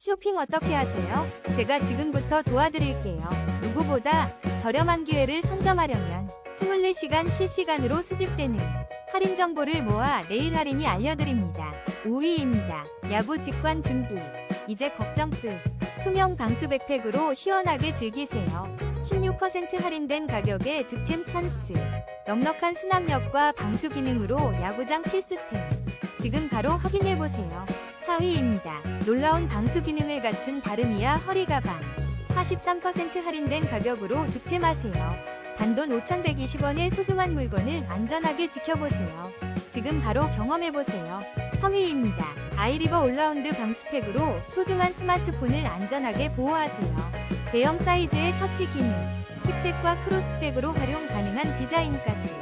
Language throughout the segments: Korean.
쇼핑 어떻게 하세요? 제가 지금부터 도와드릴게요. 누구보다 저렴한 기회를 선점하려면 24시간 실시간으로 수집되는 할인 정보를 모아 내일 할인이 알려드립니다. 5위입니다. 야구 직관 준비. 이제 걱정 끝. 투명 방수 백팩으로 시원하게 즐기세요. 16% 할인된 가격에 득템 찬스. 넉넉한 수납력과 방수 기능으로 야구장 필수템. 지금 바로 확인해보세요. 4위입니다. 놀라운 방수 기능을 갖춘 바르미아 허리 가방. 43% 할인된 가격으로 득템하세요. 단돈 5,120원의 소중한 물건을 안전하게 지켜보세요. 지금 바로 경험해보세요. 3위입니다. 아이리버 올라운드 방수팩으로 소중한 스마트폰을 안전하게 보호하세요. 대형 사이즈의 터치 기능, 힙색과 크로스백으로 활용 가능한 디자인까지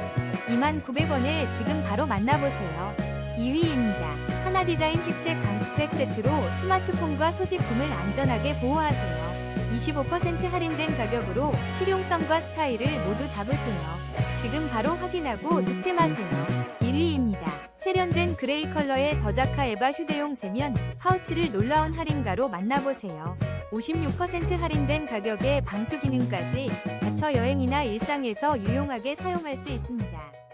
29,900원에 지금 바로 만나보세요. 2위입니다. 하나 디자인 힙색 방수팩 세트로 스마트폰과 소지품을 안전하게 보호하세요. 25% 할인된 가격으로 실용성과 스타일을 모두 잡으세요. 지금 바로 확인하고 득템하세요. 1위입니다. 세련된 그레이 컬러의 더자카 에바 휴대용 세면 파우치를 놀라운 할인가로 만나보세요. 56% 할인된 가격에 방수 기능까지 갇혀 여행이나 일상에서 유용하게 사용할 수 있습니다.